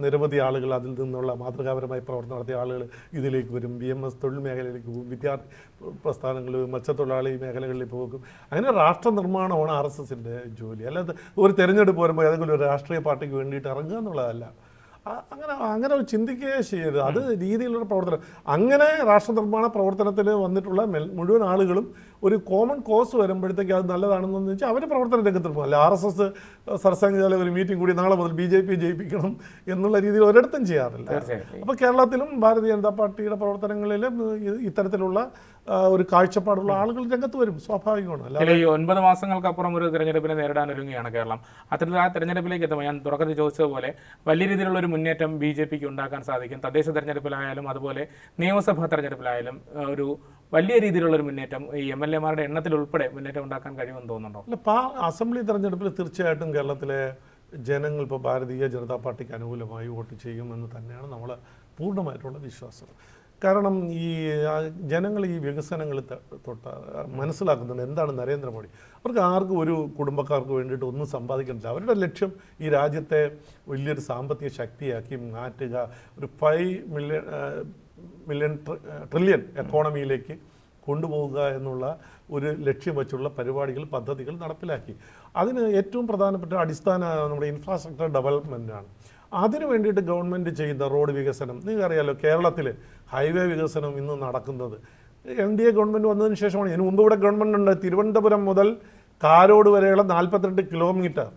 നിരവധി ആളുകൾ അതിൽ നിന്നുള്ള മാതൃകാപരമായി പ്രവർത്തനം നടത്തിയ ആളുകൾ ഇതിലേക്ക് വരും. ബി എം എസ് തൊഴിൽ മേഖലയിലേക്ക് പോകും. വിദ്യാർത്ഥി പ്രസ്ഥാനങ്ങൾ മത്സ്യത്തൊഴിലാളി മേഖലകളിലേക്ക് പോകും. അങ്ങനെ രാഷ്ട്ര നിർമ്മാണമാണ് ആർ എസ് എസിന്റെ ജോലി. അല്ലാതെ ഒരു തെരഞ്ഞെടുപ്പ് വരുമ്പോൾ ഏതെങ്കിലും ഒരു രാഷ്ട്രീയ പാർട്ടിക്ക് വേണ്ടിയിട്ട് ഇറങ്ങുക എന്നുള്ളതല്ല. അങ്ങനെ അങ്ങനെ ഒരു ചിന്തിക്കുകയേ ചെയ്യരുത്. അത് രീതിയിലുള്ള പ്രവർത്തനം. അങ്ങനെ രാഷ്ട്ര നിർമ്മാണ പ്രവർത്തനത്തിൽ വന്നിട്ടുള്ള മെൽ- മുഴുവൻ ആളുകളും ഒരു കോമൺ കോസ് വരുമ്പോഴത്തേക്ക് അത് നല്ലതാണെന്ന് വെച്ചാൽ അവർ പ്രവർത്തന രംഗത്ത് പോകും. അല്ല ആർ എസ് എസ് സർസംഘചാല ഒരു മീറ്റിംഗ് കൂടി നാളെ മുതൽ ബി ജെ പി ജയിപ്പിക്കണം എന്നുള്ള രീതിയിൽ ഒരിടത്തും ചെയ്യാറില്ല. അപ്പോൾ കേരളത്തിലും ഭാരതീയ ജനതാ പാർട്ടിയുടെ പ്രവർത്തനങ്ങളിലും ഇത്തരത്തിലുള്ള ഒരു കാഴ്ചപ്പാടുള്ള ആളുകൾ രംഗത്ത് വരും സ്വാഭാവികമാണ്. അല്ലെങ്കിൽ ഈ ഒൻപത് മാസങ്ങൾക്കപ്പുറം ഒരു തെരഞ്ഞെടുപ്പിനെ നേരിടാൻ ഒരുങ്ങുകയാണ് കേരളം. അത്തരത്തിൽ ആ തെരഞ്ഞെടുപ്പിലേക്ക് എത്തുമ്പോൾ ഞാൻ തുടക്കത്തിൽ ചോദിച്ചതുപോലെ വലിയ രീതിയിലുള്ള ഒരു മുന്നേറ്റം ബി ജെ പിക്ക് ഉണ്ടാക്കാൻ സാധിക്കും. തദ്ദേശ തെരഞ്ഞെടുപ്പിലായാലും അതുപോലെ നിയമസഭാ തെരഞ്ഞെടുപ്പിലായാലും ഒരു വലിയ രീതിയിലുള്ള ഒരു മുന്നേറ്റം ഈ എം എൽ എമാരുടെ എണ്ണത്തിൽ ഉൾപ്പെടെ മുന്നേറ്റം ഉണ്ടാക്കാൻ കഴിയുമെന്ന് തോന്നുന്നുണ്ടോ? അല്ല പാ അസംബ്ലി തെരഞ്ഞെടുപ്പിൽ തീർച്ചയായിട്ടും കേരളത്തിലെ ജനങ്ങൾ ഇപ്പോൾ ഭാരതീയ ജനതാ പാർട്ടിക്ക് അനുകൂലമായി വോട്ട് ചെയ്യുമെന്ന് തന്നെയാണ് നമ്മൾ പൂർണമായിട്ടുള്ള വിശ്വാസം. കാരണം ഈ ജനങ്ങൾ ഈ വികസനങ്ങൾ തൊട്ട് മനസ്സിലാക്കുന്നുണ്ട്. എന്താണ് നരേന്ദ്രമോദി? അവർക്ക് ആർക്കും ഒരു കുടുംബക്കാർക്ക് വേണ്ടിയിട്ട് ഒന്നും സമ്പാദിക്കുന്നില്ല അവരുടെ ലക്ഷ്യം ഈ രാജ്യത്തെ വലിയൊരു സാമ്പത്തിക ശക്തിയാക്കി മാറ്റുക. ഒരു ഫൈവ് മില്യൺ മില്യൺ ട്രില്യൺ എക്കോണമിയിലേക്ക് കൊണ്ടുപോകുക എന്നുള്ള ഒരു ലക്ഷ്യം വെച്ചുള്ള പരിപാടികൾ പദ്ധതികൾ നടപ്പിലാക്കി. അതിന് ഏറ്റവും പ്രധാനപ്പെട്ട അടിസ്ഥാന നമ്മുടെ ഇൻഫ്രാസ്ട്രക്ചർ ഡെവലപ്മെന്റാണ്. അതിനു വേണ്ടിയിട്ട് ഗവൺമെന്റ് ചെയ്യുന്ന റോഡ് വികസനം. നിങ്ങൾക്കറിയാലോ കേരളത്തിൽ ഹൈവേ വികസനം ഇന്ന് നടക്കുന്നത്. എൻ ഡി എ ഗവൺമെന്റ് വന്നതിന് ശേഷമാണ്. ഇതിനു മുമ്പ് ഇവിടെ ഗവൺമെന്റ് ഉണ്ട്. തിരുവനന്തപുരം മുതൽ കാരോട് വരെയുള്ള നാൽപ്പത്തിരണ്ട് കിലോമീറ്റർ.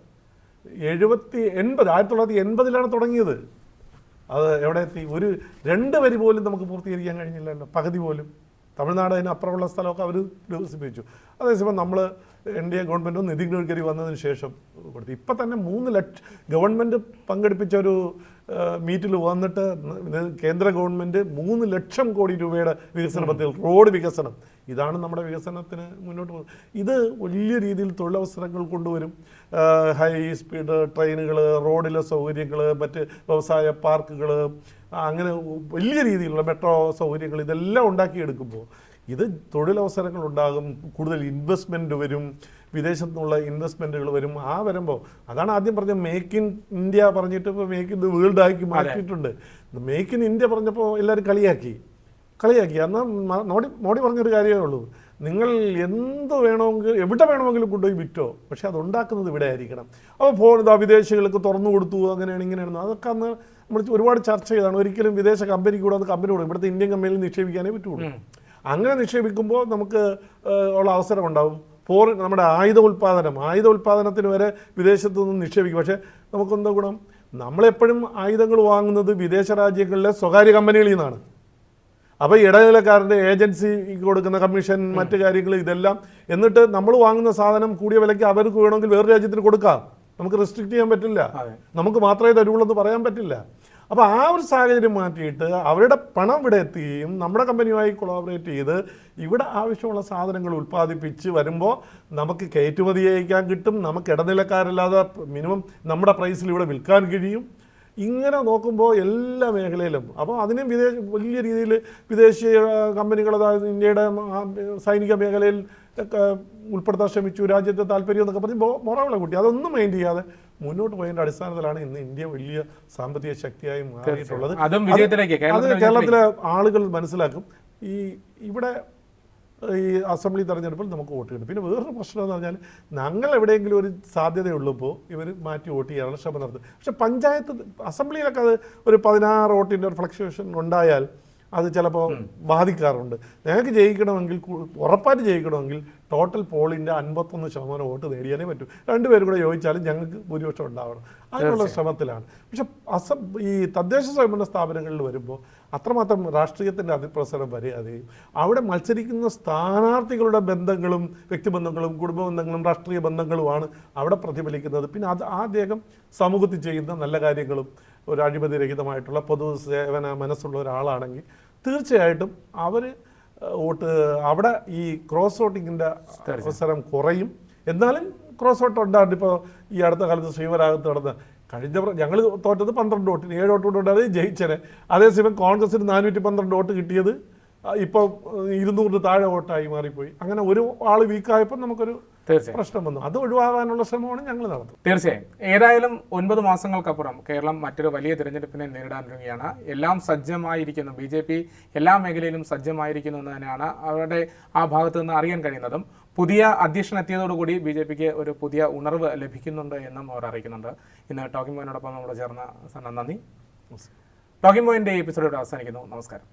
എഴുപത്തി എൺപത് ആയിരത്തി തൊള്ളായിരത്തി എൺപതിലാണ് തുടങ്ങിയത്. അത് എവിടെ എത്തി ഒരു രണ്ട് വരി പോലും നമുക്ക് പൂർത്തീകരിക്കാൻ കഴിഞ്ഞില്ലല്ലോ. പകുതി പോലും. തമിഴ്നാട് അതിന് അപ്പുറമുള്ള സ്ഥലമൊക്കെ അവർ വികസിപ്പിച്ചു. അതേസമയം നമ്മൾ എൻ ഡി എ ഗവൺമെന്റും നിതിൻ ഗഡ്കരി വന്നതിന് ശേഷം കൊടുത്തു. ഇപ്പം തന്നെ മൂന്ന് ലക്ഷം ഗവൺമെന്റ് പങ്കെടുപ്പിച്ച ഒരു മീറ്റിൽ വന്നിട്ട് കേന്ദ്ര ഗവൺമെന്റ് മൂന്ന് ലക്ഷം കോടി രൂപയുടെ വികസന പദ്ധതി റോഡ് വികസനം. ഇതാണ് നമ്മുടെ വികസനത്തിന് മുന്നോട്ട് പോകുന്നത്. ഇത് വലിയ രീതിയിൽ തൊഴിലവസരങ്ങൾ കൊണ്ടുവരും. ഹൈ സ്പീഡ് ട്രെയിനുകൾ റോഡിലെ സൗകര്യങ്ങൾ മറ്റ് വ്യവസായ പാർക്കുകൾ അങ്ങനെ വലിയ രീതിയിലുള്ള മെട്രോ സൗകര്യങ്ങൾ ഇതെല്ലാം ഉണ്ടാക്കിയെടുക്കുമ്പോൾ ഇത് തൊഴിലവസരങ്ങൾ ഉണ്ടാകും കൂടുതൽ ഇൻവെസ്റ്റ്മെന്റ് വരും വിദേശത്തു നിന്നുള്ള ഇൻവെസ്റ്റ്മെന്റുകൾ വരും. ആ വരുമ്പോൾ അതാണ് ആദ്യം പറഞ്ഞത് മേക്ക് ഇൻ ഇന്ത്യ പറഞ്ഞിട്ട് ഇപ്പോൾ മേക്ക് ഇൻ ദ വേൾഡ് ആക്കി മാറ്റിയിട്ടുണ്ട്. മേക്ക് ഇൻ ഇന്ത്യ പറഞ്ഞപ്പോൾ എല്ലാവരും കളിയാക്കി. കളിയാക്കി. എന്നാൽ മോഡി മോഡി പറഞ്ഞൊരു കാര്യമേ ഉള്ളൂ. നിങ്ങൾ എന്ത് വേണമെങ്കിൽ എവിടെ വേണമെങ്കിലും കൊണ്ടുപോയി വിറ്റോ പക്ഷേ അത് ഉണ്ടാക്കുന്നത് ഇവിടെ ആയിരിക്കണം അപ്പോൾ ഫോൺ ഇതാ വിദേശികൾക്ക് തുറന്നു കൊടുത്തു അങ്ങനെയാണ് ഇങ്ങനെയാണ് അതൊക്കെ അന്ന് നമ്മൾ ഒരുപാട് ചർച്ച ചെയ്താണ്. ഒരിക്കലും വിദേശ കമ്പനി കൂടെ അത് കമ്പനി കൊടുക്കും ഇവിടുത്തെ ഇന്ത്യൻ കമ്പനിയിൽ നിക്ഷേപിക്കാനേ പറ്റുള്ളൂ. അങ്ങനെ നിക്ഷേപിക്കുമ്പോൾ നമുക്ക് ഉള്ള അവസരം ഉണ്ടാവും. ഫോറിൻ നമ്മുടെ ആയുധ ഉൽപ്പാദനം ആയുധ ഉൽപ്പാദനത്തിന് വരെ വിദേശത്തു നിന്ന് നിക്ഷേപിക്കും. പക്ഷേ നമുക്കെന്താ ഗുണം? നമ്മളെപ്പോഴും ആയുധങ്ങൾ വാങ്ങുന്നത് വിദേശ രാജ്യങ്ങളിലെ സ്വകാര്യ കമ്പനികളിൽ നിന്നാണ്. അപ്പോൾ ഇടനിലക്കാരന്റെ ഏജൻസി കൊടുക്കുന്ന കമ്മീഷൻ മറ്റു കാര്യങ്ങൾ ഇതെല്ലാം. എന്നിട്ട് നമ്മൾ വാങ്ങുന്ന സാധനം കൂടിയ വിലയ്ക്ക് അവർക്ക് വേണമെങ്കിൽ വേറെ രാജ്യത്തിന് കൊടുക്കാം. നമുക്ക് റെസ്ട്രിക്റ്റ് ചെയ്യാൻ പറ്റില്ല. നമുക്ക് മാത്രമേ തരുള്ളൂ എന്ന് പറയാൻ പറ്റില്ല. അപ്പോൾ ആ ഒരു സാഹചര്യം മാറ്റിയിട്ട് അവരുടെ പണം ഇവിടെ എത്തുകയും നമ്മുടെ കമ്പനിയുമായി കൊളാബറേറ്റ് ചെയ്ത് ഇവിടെ ആവശ്യമുള്ള സാധനങ്ങൾ ഉൽപ്പാദിപ്പിച്ച് വരുമ്പോൾ നമുക്ക് കയറ്റുമതി അയക്കാൻ കിട്ടും. നമുക്ക് ഇടനിലക്കാരില്ലാതെ മിനിമം നമ്മുടെ പ്രൈസിൽ ഇവിടെ വിൽക്കാൻ കഴിയും. ഇങ്ങനെ നോക്കുമ്പോൾ എല്ലാ മേഖലയിലും അപ്പോൾ അതിനും വിദേശ വലിയ രീതിയിൽ വിദേശീയ കമ്പനികൾ അതായത് ഇന്ത്യയുടെ സൈനിക മേഖലയിൽ ഉൾപ്പെടുത്താൻ ശ്രമിച്ചു രാജ്യത്തെ താല്പര്യം എന്നൊക്കെ പറഞ്ഞ് മൊറാവിള കൂട്ടി. അതൊന്നും മൈൻഡ് ചെയ്യാതെ മുന്നോട്ട് പോയതിന്റെ അടിസ്ഥാനത്തിലാണ് ഇന്ന് ഇന്ത്യ വലിയ സാമ്പത്തിക ശക്തിയായി മാറിയിട്ടുള്ളത്. അതും കേരളത്തിലെ ആളുകൾ മനസ്സിലാക്കും. ഈ ഇവിടെ ഈ അസംബ്ലി തെരഞ്ഞെടുപ്പിൽ നമുക്ക് വോട്ട് കിട്ടും. പിന്നെ വേറൊരു പ്രശ്നം എന്ന് പറഞ്ഞാൽ ഞങ്ങൾ എവിടെയെങ്കിലും ഒരു സാധ്യതയുള്ളപ്പോൾ ഇവർ മാറ്റി വോട്ട് ചെയ്യാനുള്ള ശ്രമം നടത്തും. പക്ഷെ പഞ്ചായത്ത് അസംബ്ലിയിലൊക്കെ അത് ഒരു പതിനാറ് വോട്ടിന്റെ ഒരു ഫ്ലക്ച്വേഷൻ ഉണ്ടായാൽ അത് ചിലപ്പോൾ ബാധിക്കാറുണ്ട്. ഞങ്ങൾക്ക് ജയിക്കണമെങ്കിൽ ഉറപ്പായിട്ട് ജയിക്കണമെങ്കിൽ ടോട്ടൽ പോളിന്റെ അൻപത്തൊന്ന് ശതമാനം വോട്ട് നേടിയാലേ പറ്റൂ. രണ്ടുപേരും കൂടെ ചോദിച്ചാലും ഞങ്ങൾക്ക് ഭൂരിപക്ഷം ഉണ്ടാവണം. അതിനുള്ള ശ്രമത്തിലാണ്. പക്ഷെ അസം ഈ തദ്ദേശ സ്വയംഭരണ സ്ഥാപനങ്ങളിൽ വരുമ്പോൾ അത്രമാത്രം രാഷ്ട്രീയത്തിന്റെ അതിപ്രസരം വരികയും അവിടെ മത്സരിക്കുന്ന സ്ഥാനാർത്ഥികളുടെ ബന്ധങ്ങളും വ്യക്തിബന്ധങ്ങളും കുടുംബ ബന്ധങ്ങളും രാഷ്ട്രീയ ബന്ധങ്ങളുമാണ് അവിടെ പ്രതിഫലിക്കുന്നത്. പിന്നെ അത് ആ അദ്ദേഹം സമൂഹത്തിൽ ചെയ്യുന്ന നല്ല കാര്യങ്ങളും ഒരു അഴിമതിരഹിതമായിട്ടുള്ള പൊതു സേവന മനസ്സുള്ള ഒരാളാണെങ്കിൽ തീർച്ചയായിട്ടും അവർ വോട്ട് അവിടെ ഈ ക്രോസ് വോട്ടിങ്ങിന്റെ അവസരം കുറയും. എന്നാലും ക്രോസ് വോട്ട് ഉണ്ടാകും ഇപ്പോൾ ഈ അടുത്ത കാലത്ത് ശ്രീവരാഗത്ത് നടന്ന കഴിഞ്ഞ ഞങ്ങൾ തോറ്റത് പന്ത്രണ്ട് വോട്ടിന്. ഏഴ് വോട്ട് കൊണ്ടുണ്ടായി ജയിച്ചനെ. അതേസമയം കോൺഗ്രസിന് നാനൂറ്റി പന്ത്രണ്ട് വോട്ട് കിട്ടിയത് ഇപ്പോൾ ഇരുന്നൂറിന് താഴെ വോട്ടായി മാറിപ്പോയി. അങ്ങനെ ഒരു ആൾ വീക്കായപ്പോൾ നമുക്കൊരു പ്രശ്നം വന്നു. അത് ഒഴിവാകാനുള്ള ശ്രമമാണ് ഞങ്ങൾ നടത്തുന്നത്. തീർച്ചയായും. ഏതായാലും ഒൻപത് മാസങ്ങൾക്കപ്പുറം കേരളം മറ്റൊരു വലിയ തിരഞ്ഞെടുപ്പിനെ നേരിടാനൊരുങ്ങിയാണ് എല്ലാം സജ്ജമായിരിക്കുന്നു. ബി ജെ പി എല്ലാ മേഖലയിലും സജ്ജമായിരിക്കുന്നു എന്ന് തന്നെയാണ് അവരുടെ ആ ഭാഗത്ത് നിന്ന് അറിയാൻ കഴിയുന്നതും. പുതിയ അധ്യക്ഷൻ എത്തിയതോടുകൂടി ബി ജെ പിക്ക് ഒരു പുതിയ ഉണർവ് ലഭിക്കുന്നുണ്ട് എന്നും അവർ അറിയിക്കുന്നുണ്ട്. ഇന്ന് ടോക്കിംഗ് പോയിനോടൊപ്പം നമ്മൾ ചേർന്ന നന്ദി. ടോക്കിംഗ് പോയിന്റ് എപ്പിസോഡ് അവസാനിക്കുന്നു. നമസ്കാരം.